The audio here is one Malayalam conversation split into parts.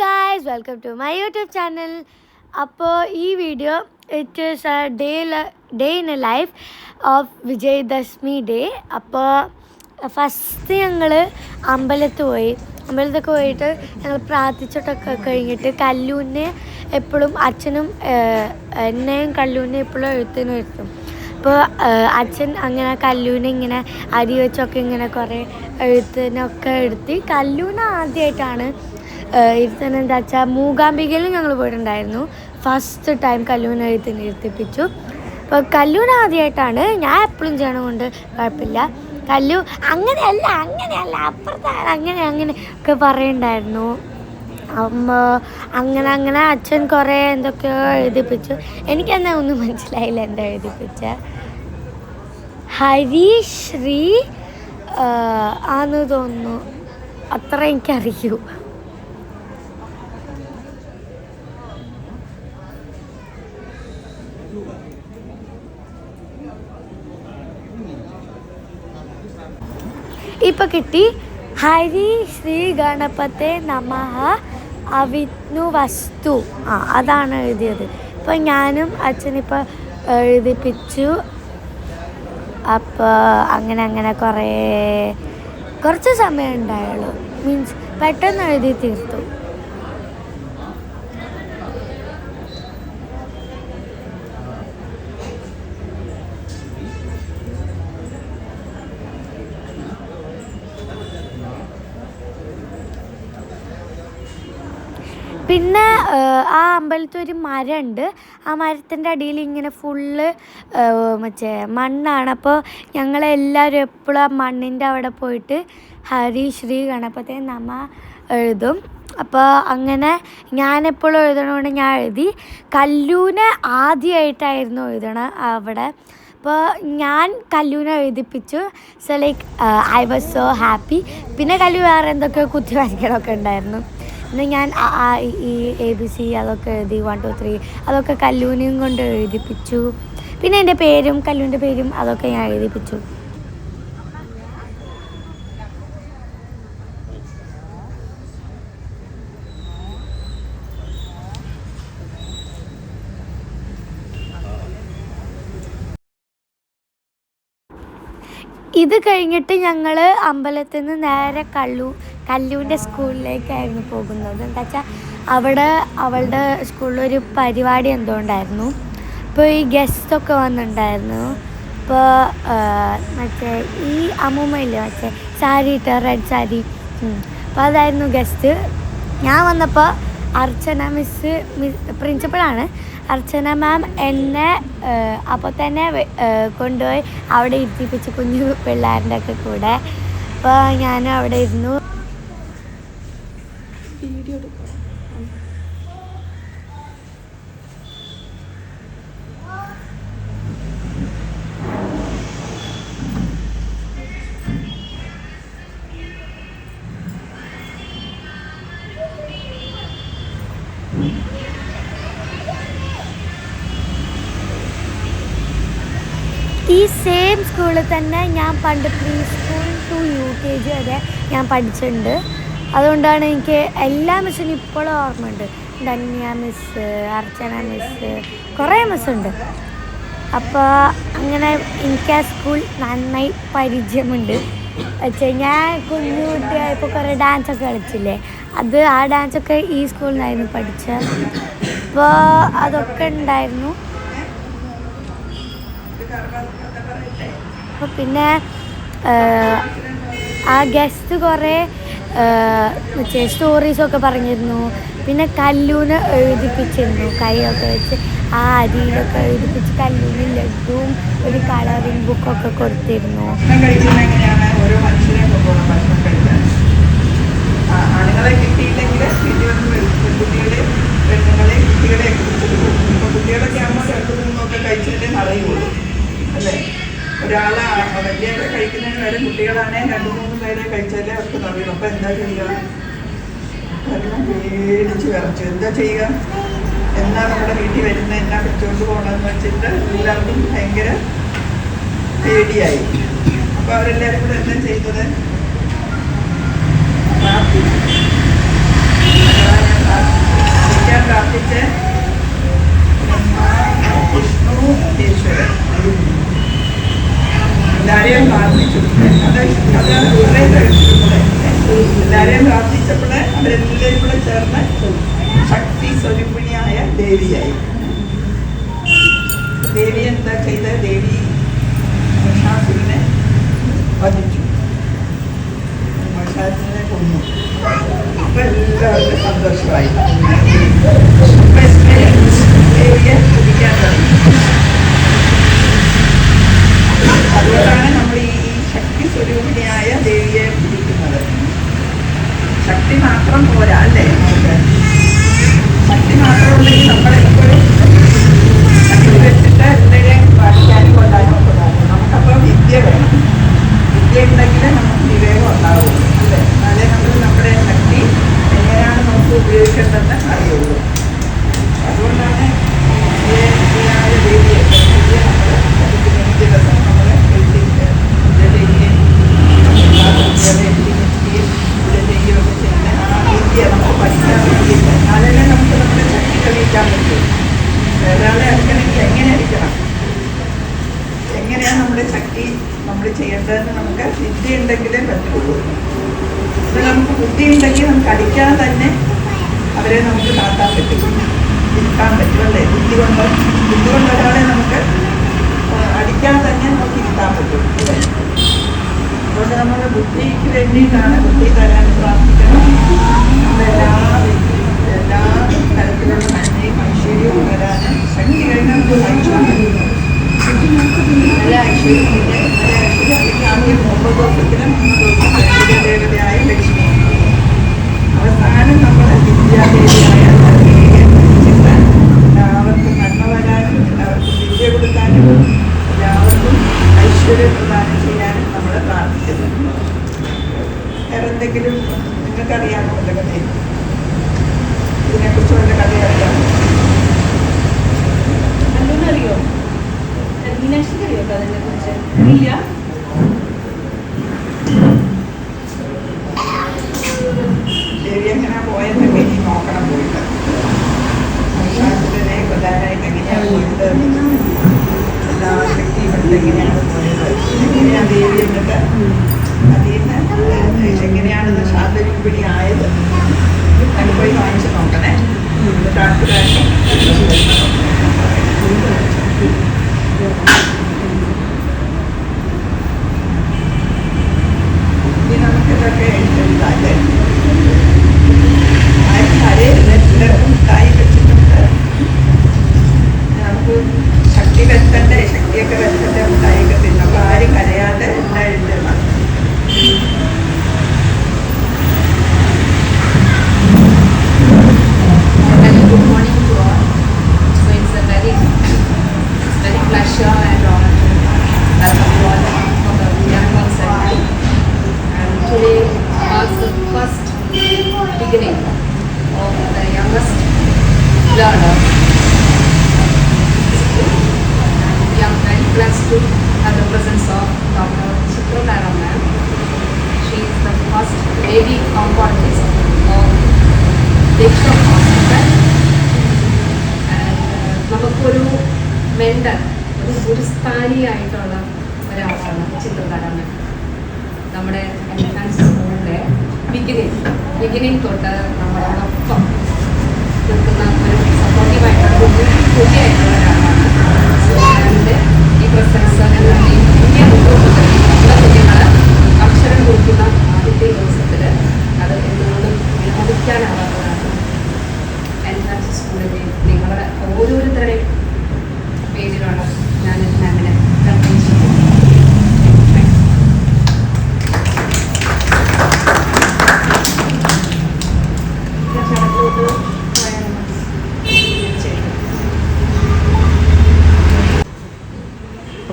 Guys welcome to my YouTube channel അപ്പോൾ ഈ video it is a day day in a life of Vijayadashami day അപ്പോൾ ഫസ്റ്റ് ഞങ്ങൾ അമ്പലത്തിൽ പോയി. അമ്പലത്തൊക്കെ പോയിട്ട് ഞങ്ങൾ പ്രാർത്ഥിച്ചിട്ടൊക്കെ കഴിഞ്ഞിട്ട് കല്ലൂനെ എപ്പോഴും അച്ഛനും എന്നെയും കല്ലൂനെ എപ്പോഴും എഴുത്തിന് എഴുത്തും അപ്പോൾ അച്ഛൻ അങ്ങനെ കല്ലൂനെ ഇങ്ങനെ അരി വെച്ചൊക്കെ ഇങ്ങനെ കുറേ എഴുത്തിനൊക്കെ എഴുത്തി കല്ലൂന് ആദ്യമായിട്ടാണ് ഇരുത്തുന്നത് എന്താ വെച്ചാൽ മൂകാംബികയിൽ ഞങ്ങൾ പോയിട്ടുണ്ടായിരുന്നു. ഫസ്റ്റ് ടൈം കല്ലൂന ഇരുത്തിന് ഇരുത്തിപ്പിച്ചു അപ്പോൾ കല്ലൂന ആദ്യമായിട്ടാണ് ഞാൻ എപ്പോഴും ചെയ്യണ കൊണ്ട് കുഴപ്പമില്ല. കല്ലു അങ്ങനെയല്ല അങ്ങനെയല്ല അപ്പുറത്താണ് അങ്ങനെ അങ്ങനെ ഒക്കെ പറയുണ്ടായിരുന്നു അമ്മ അങ്ങനെ അങ്ങനെ അച്ഛൻ കുറേ എന്തൊക്കെയോ എഴുതിപ്പിച്ചു. എനിക്കെന്നാ ഒന്നും മനസ്സിലായില്ല എന്താ എഴുതിപ്പിച്ച. ഹരിശ്രീ ആന്ന് തോന്നുന്നു. അത്ര എനിക്കറിയൂ. ഇപ്പൊ കിട്ടി. ഹരി ശ്രീ ഗണപത്തെ നമഹ അവിഷ്ണു വസ്തു ആ അതാണ് എഴുതിയത്. ഇപ്പം ഞാനും അച്ഛനിപ്പോൾ എഴുതിപ്പിച്ചു. അപ്പോൾ അങ്ങനെ അങ്ങനെ കുറേ കുറച്ച് സമയം ഉണ്ടായുള്ളൂ. മീൻസ് പെട്ടെന്ന് എഴുതി തീർത്തു. പിന്നെ ആ അമ്പലത്തിൽ ഒരു മരമുണ്ട്. ആ മരത്തിന്റെ അടിയിൽ ഇങ്ങനെ ഫുള്ള് മറ്റേ മണ്ണാണ്. അപ്പോൾ ഞങ്ങളെല്ലാവരും എപ്പോഴും ആ മണ്ണിന്റെ അവിടെ പോയിട്ട് ഹരി ശ്രീ ഗണപതി നമ എഴുതും. അപ്പോൾ അങ്ങനെ ഞാനെപ്പോഴും എഴുതണോണ്ട് ഞാൻ എഴുതി. കല്ലൂനെ ആദ്യമായിട്ടായിരുന്നു എഴുതണം അവിടെ. അപ്പോൾ ഞാൻ കല്ലൂനെ എഴുതിപ്പിച്ചു. So like I was so happy പിന്നെ കല്ലു വേറെ എന്തൊക്കെ കുത്തി വരയ്ക്കലൊക്കെ ഉണ്ടായിരുന്നു. പിന്നെ ഞാൻ ഈ എ ബി സി അതൊക്കെ എഴുതി വൺ ടു ത്രീ അതൊക്കെ കല്ലൂനെയും കൊണ്ട് എഴുതിപ്പിച്ചു. പിന്നെ എന്റെ പേരും കല്ലൂന്റെ പേരും അതൊക്കെ ഞാൻ എഴുതിപ്പിച്ചു. ഇത് കഴിഞ്ഞിട്ട് ഞങ്ങൾ അമ്പലത്തിൽ നിന്ന് നേരെ കല്ലു കല്ലുവിന്റെ സ്കൂളിലേക്കായിരുന്നു പോകുന്നത്. എന്താ വെച്ചാൽ അവിടെ അവളുടെ സ്കൂളിലൊരു പരിപാടി എന്തോ ഉണ്ടായിരുന്നു അപ്പോൾ ഈ ഗസ്റ്റൊക്കെ വന്നിട്ടുണ്ടായിരുന്നു. ഇപ്പോൾ മറ്റേ ഈ അമ്മൂമ്മയില്ലേ മറ്റേ സാരി ഇട്ട റെഡ് സാരി. അപ്പോൾ അതായിരുന്നു ഗസ്റ്റ് ഞാൻ വന്നപ്പോൾ അർച്ചന മിസ് മിസ് പ്രിൻസിപ്പളാണ് അർച്ചന മാം എന്നെ അപ്പോൾ തന്നെ കൊണ്ടുപോയി അവിടെ ഇരുത്തിപ്പിച്ച് കുഞ്ഞു പിള്ളേരുടെ ഒക്കെ കൂടെ. അപ്പോൾ ഞാൻ അവിടെ ഇരുന്നു. ഈ സെയിം സ്കൂളിൽ തന്നെ ഞാൻ പണ്ട് preschool to U K G വരെ ഞാൻ പഠിച്ചിട്ടുണ്ട്. അതുകൊണ്ടാണ് എനിക്ക് എല്ലാ മിസ്സിനും ഇപ്പോഴും ഓർമ്മയുണ്ട്. ധന്യ മിസ് അർച്ചന മിസ് കുറേ മിസ്സുണ്ട് അപ്പോൾ അങ്ങനെ എനിക്ക് ആ സ്കൂൾ നന്നായി പരിചയമുണ്ട്. വെച്ചാൽ ഞാൻ കുഞ്ഞു കുട്ടിയായപ്പോൾ കുറേ ഡാൻസൊക്കെ കളിച്ചില്ലേ? അത് ആ ഡാൻസൊക്കെ ഈ സ്കൂളിൽ നിന്നായിരുന്നു പഠിച്ചത്. അപ്പോൾ അതൊക്കെ ഉണ്ടായിരുന്നു. പിന്നെ ആ ഗസ്റ്റ് കുറേ മറ്റേ സ്റ്റോറീസൊക്കെ പറഞ്ഞിരുന്നു. പിന്നെ കല്ലൂന് എഴുതിപ്പിച്ചിരുന്നു. കൈയൊക്കെ വെച്ച് ആ അരിയിലൊക്കെ എഴുതിപ്പിച്ച് കല്ലൂന് ലഡുവും ഒരു കളറിംഗ് ബുക്കൊക്കെ കൊടുത്തിരുന്നു. ആണുങ്ങളെ കിട്ടിയില്ലെങ്കിൽ പെൺകുട്ടികളെ പെണ്ണുങ്ങളെ കുട്ടികളെ കുട്ടികളൊക്കെ ആകുമ്പോൾ രണ്ടു മൂന്നൊക്കെ കഴിച്ചിട്ടേ നടയുള്ളൂ അല്ലേ? ഒരാളെ വലിയവരെ കഴിക്കുന്നതിന് വരെ കുട്ടികളാണെങ്കിൽ രണ്ടു മൂന്ന് പേരെ കഴിച്ചാലേ അവർക്ക് നറിയും അപ്പൊ എന്താ ചെയ്യുക? കാരണം പേടിച്ച് വിറച്ചു. എന്താ ചെയ്യുക? എന്നാ നമ്മുടെ വീട്ടിൽ വരുന്ന എന്നാ പിടിച്ചോണ്ട് പോകണമെന്ന് വെച്ചിട്ട് എല്ലാവർക്കും ഭയങ്കര പേടിയായി. അപ്പൊ അവരെല്ലാവരും കൂടെ എന്താ ചെയ്തത് പ്രാർത്ഥിച്ചു. എല്ലാരെയും പ്രാർത്ഥിച്ചു അത് അത് ഉടനെ കഴിച്ചപ്പോഴേ എല്ലാരെയും പ്രാർത്ഥിച്ചപ്പോഴേ അവരെല്ലാവരും കൂടെ ചേർന്ന് ശക്തി സ്വരൂപിണിയായ ദേവിയായി. ദേവി എന്താ ചെയ്ത? ദേവി മഷാസുരനെ വധിച്ചു. മഷാസുരനെ കൊന്നു. അപ്പൊ എല്ലാവരും സന്തോഷമായി. ദേവിയെ അതുകൊണ്ടാണ് നമ്മൾ ഈ ശക്തി സ്വരൂപിണിയായ ദേവിയെ പൂജിക്കുന്നത് ശക്തി മാത്രം പോരാ അല്ലേ? നമുക്ക് ശക്തി മാത്രമുണ്ടെങ്കിൽ നമ്മളെപ്പോഴും എന്തെങ്കിലും പഠിക്കാനും കൊണ്ടാനും കൊണ്ടാനും നമുക്കപ്പോൾ വിദ്യ വേണം വിദ്യ ഉണ്ടെങ്കിൽ നമുക്ക് വിവേകം ഉണ്ടാവും അല്ലേ എന്നാലേ നമ്മൾ നമ്മുടെ ശക്തി എങ്ങനെയാണ് നമുക്ക് ഉപയോഗിക്കേണ്ടതെന്ന് അറിയുള്ളൂ അതുകൊണ്ടാണ് ഈ വിദ്യയായ ദേവിയെ ദേവിയെ നമ്മൾ പഠിക്കുന്ന ദിവസം നമ്മൾ എഴുതി ചെയ്യുകയും ചെയ്യുകയൊക്കെ ചെയ്യുന്ന ആ വിദ്യ നമുക്ക് പഠിക്കാൻ വേണ്ടിയിട്ട് എന്നാലേ നമുക്ക് നമ്മുടെ ശക്തി തെളിയിക്കാൻ പറ്റും ഒരാളെ അടിക്കണമെങ്കിൽ എങ്ങനെ അടിക്കണം എങ്ങനെയാണ് നമ്മുടെ ശക്തി നമ്മൾ ചെയ്യേണ്ടതെന്ന് നമുക്ക് വിദ്യ ഉണ്ടെങ്കിലേ പറ്റുള്ളൂ. ഇത് നമുക്ക് ബുദ്ധി ഉണ്ടെങ്കിൽ നമുക്ക് അടിക്കാതെ തന്നെ അവരെ നമുക്ക് താത്താൻ പറ്റും. ഇരുത്താൻ പറ്റുമല്ലേ ബുദ്ധി കൊണ്ട് ബുദ്ധി കൊണ്ട് ഒരാളെ നമുക്ക് അടിക്കാതെ തന്നെ നമുക്ക് ഇരുത്താൻ പറ്റും. അതുകൊണ്ട് നമ്മുടെ ബുദ്ധിക്ക് വേണ്ടിയിട്ടാണ് ബുദ്ധി തരാൻ പ്രാർത്ഥിക്കണം നമ്മളെല്ലാ എല്ലാ എല്ലാ തരത്തിലുള്ള നന്മയും ഐശ്വര്യവും വരാൻ ശക്തി കഴിഞ്ഞാൽ നമുക്ക് ഐശ്വര്യം നല്ല ഐശ്വര്യം ആദ്യം ഒമ്പത് ദിവസത്തിനും മൂന്ന് ദിവസം ദേവതയായ ലക്ഷ്മി. അവസാനം നമ്മൾ വിദ്യാദേവിയായ എങ്ങനെയാണ് പോയത്? എങ്ങനെയാണ് ദേവി എന്നിട്ട് അതിൽ നിന്ന് എങ്ങനെയാണെന്ന് ശാന്തരൂപിണി ആയത്? പോയി വാങ്ങിച്ച് നോക്കണേ. പ്രാവശ്യം ഇനി നമുക്കിതൊക്കെ എഴുതാല്ലേ കരയരുത് മുട്ടായി വെച്ചിട്ടുണ്ട്. നമുക്ക് ശക്തി വെച്ചണ്ടേ ശക്തിയൊക്കെ വെച്ചണ്ടേ ഉണ്ടായിരിക്കത്തില്ല തിന്നും അപ്പൊ ആരും കരയാതെ എഴുതണം മെന്റർ ഒരു ഗുരുസ്ഥാനിയായിട്ടുള്ള ഒരാളാണ് ചിത്രകാരൻ നമ്മുടെ എൻട്രൻസ് സ്കൂളിലെ ബിഗിനിങ് ബിഗിനിങ് തൊട്ട് നമ്മളോടൊപ്പം നിൽക്കുന്ന ഒരു സപ്പോർട്ടീവായിട്ടുള്ള ഈ പുതിയ കുഞ്ഞുങ്ങൾ അക്ഷരം നിങ്ങളുടെ ഓരോരുത്തരുടെയും പേജിലാണ് ഞാൻ മാമിനെ.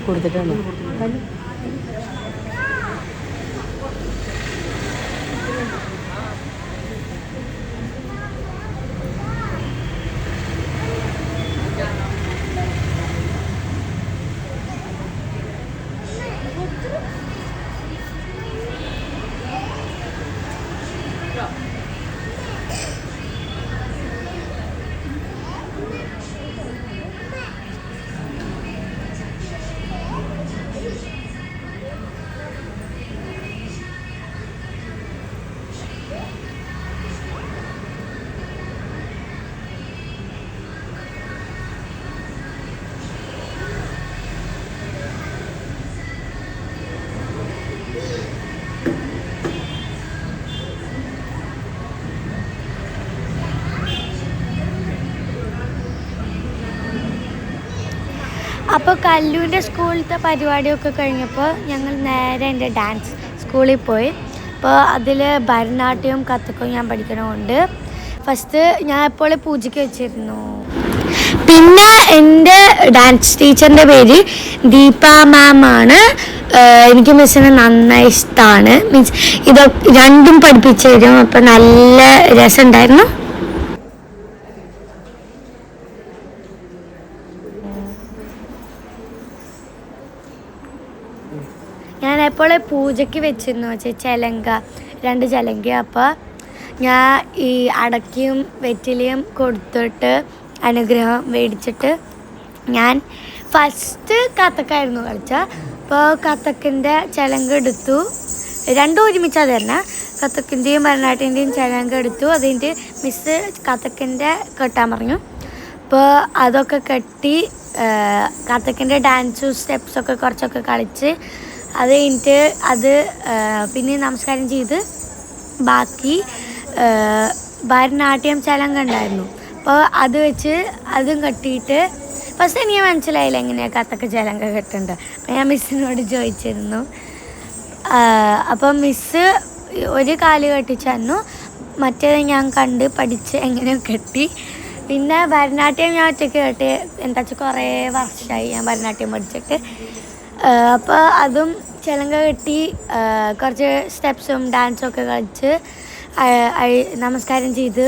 കൊടുത്തിട്ടാണ് അപ്പോൾ കല്ലുവിന്റെ സ്കൂളിലത്തെ പരിപാടിയൊക്കെ കഴിഞ്ഞപ്പോൾ ഞങ്ങൾ നേരെ എന്റെ ഡാൻസ് സ്കൂളിൽ പോയി. അപ്പോൾ അതിൽ ഭരതനാട്യവും കഥക്കും ഞാൻ പഠിക്കണമുണ്ട്. ഫസ്റ്റ് ഞാൻ എപ്പോഴും പൂജയ്ക്ക് വെച്ചിരുന്നു. പിന്നെ എന്റെ ഡാൻസ് ടീച്ചറിന്റെ പേര് ദീപ മാം ആണ്. എനിക്ക് മിസ്സിനെ നന്നായി ഇഷ്ടമാണ് മീൻസ് ഇത് രണ്ടും പഠിപ്പിച്ചു തരും. അപ്പം നല്ല രസമുണ്ടായിരുന്നു. ഞാൻ എപ്പോഴും പൂജയ്ക്ക് വെച്ചിരുന്നു വെച്ചാൽ ചിലങ്ക രണ്ട് ചിലങ്ക. അപ്പോൾ ഞാൻ ഈ അടക്കിയും വെറ്റിലയും കൊടുത്തിട്ട് അനുഗ്രഹം മേടിച്ചിട്ട് ഞാൻ ഫസ്റ്റ് കഥക്കായിരുന്നു കളിച്ച. അപ്പോൾ കഥക്കിന്റെ ചിലങ്ക എടുത്തു. രണ്ടും ഒരുമിച്ചാണ് തന്നെ. കഥക്കിന്റെയും ഭരണാട്ടിന്റെയും ചിലങ്ക എടുത്തു. അതിന്റെ മിസ്സ് കഥക്കിന്റെ കെട്ടാൻ പറഞ്ഞു. അപ്പോൾ അതൊക്കെ കെട്ടി കഥക്കിന്റെ ഡാൻസും സ്റ്റെപ്സൊക്കെ കുറച്ചൊക്കെ കളിച്ച് അത് കഴിഞ്ഞിട്ട് അത് പിന്നെ നമസ്കാരം ചെയ്ത് ബാക്കി ഭരതനാട്യം ചലങ്ക ഉണ്ടായിരുന്നു അപ്പോൾ അത് വെച്ച് അതും കെട്ടിയിട്ട് ഫസ്റ്റ് എനിക്ക് മനസ്സിലായില്ല എങ്ങനെയാണ് കഥക്ക് ചലങ്ക കെട്ടുന്നത് അപ്പോൾ ഞാൻ മിസ്സിനോട് ചോദിച്ചിരുന്നു. അപ്പം മിസ്സ് ഒരു കാൽ കെട്ടിച്ചു തന്നു മറ്റേത് ഞാൻ കണ്ട് പഠിച്ച് എങ്ങനെ കെട്ടി. പിന്നെ ഭരതനാട്യം ഞാൻ ഒറ്റയ്ക്ക് കേട്ട് എന്താ വെച്ചാൽ കുറേ വർഷമായി ഞാൻ ഭരതനാട്യം പഠിച്ചിട്ട്. അപ്പോൾ അതും ചിലങ്ക കെട്ടി കുറച്ച് സ്റ്റെപ്സും ഡാൻസും ഒക്കെ കളിച്ച് നമസ്കാരം ചെയ്ത്.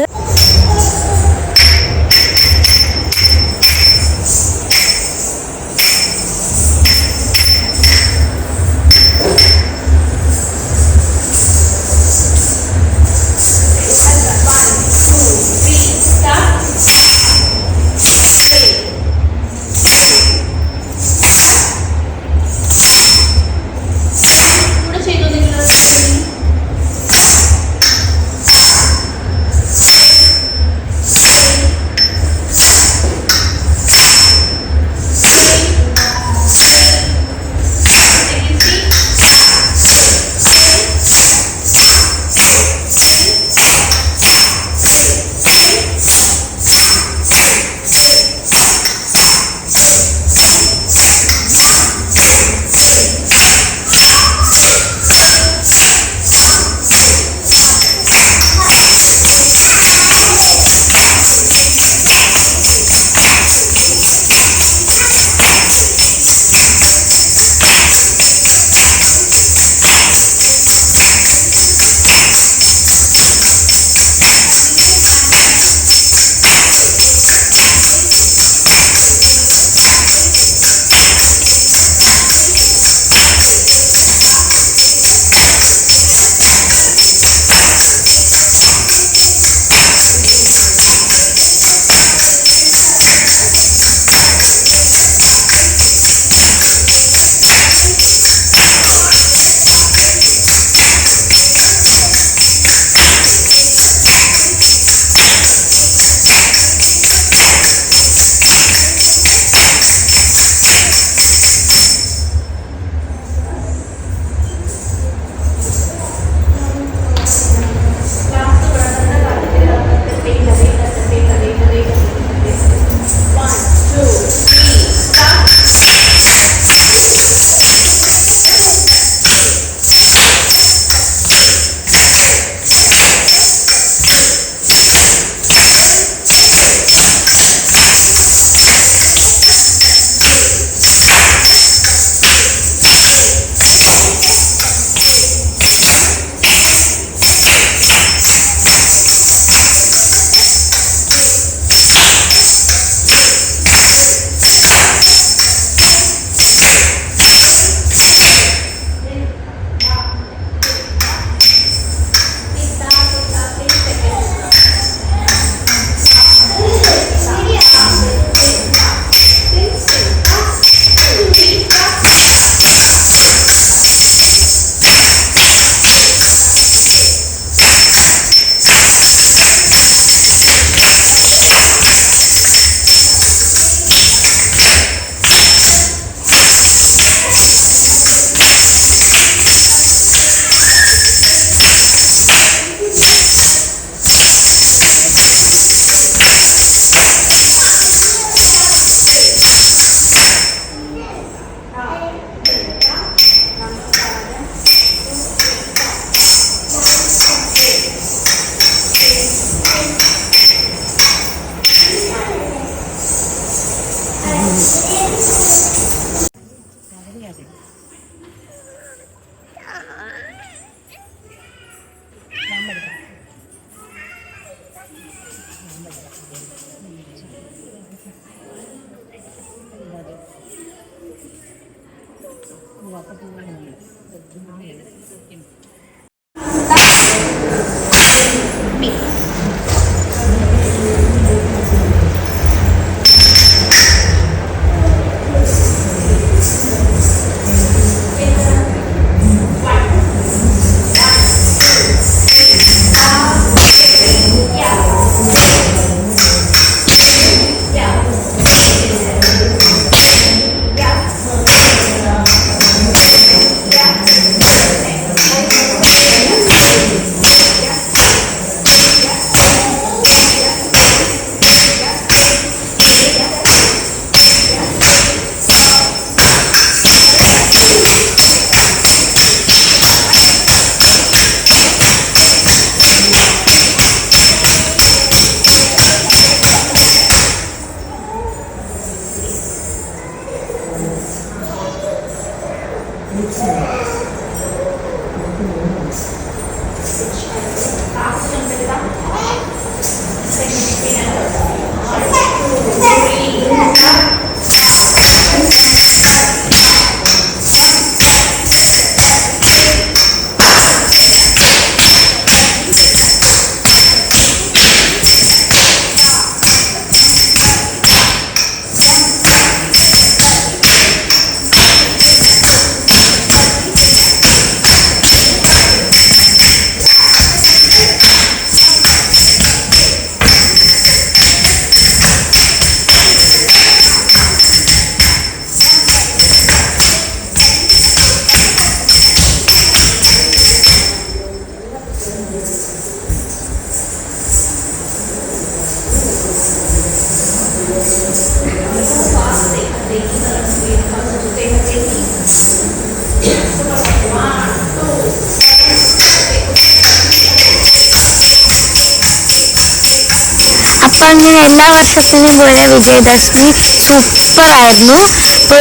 അങ്ങനെ എല്ലാ വർഷത്തിലും പോലെ വിജയദശമി സൂപ്പർ ആയിരുന്നു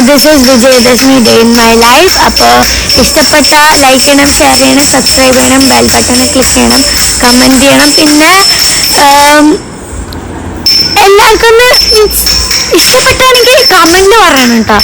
this is Vijayadashami day in my life അപ്പോൾ ഇഷ്ടപ്പെട്ട ലൈക്ക് ചെയ്യണം ഷെയർ ചെയ്യണം സബ്സ്ക്രൈബ് ചെയ്യണം ബെൽ ബട്ടണെ ക്ലിക്ക് ചെയ്യണം കമന്റ് ചെയ്യണം. പിന്നെ എല്ലാവർക്കും ഇഷ്ടപ്പെട്ടാണെങ്കിൽ കമന്റ് പറയണം കേട്ടോ.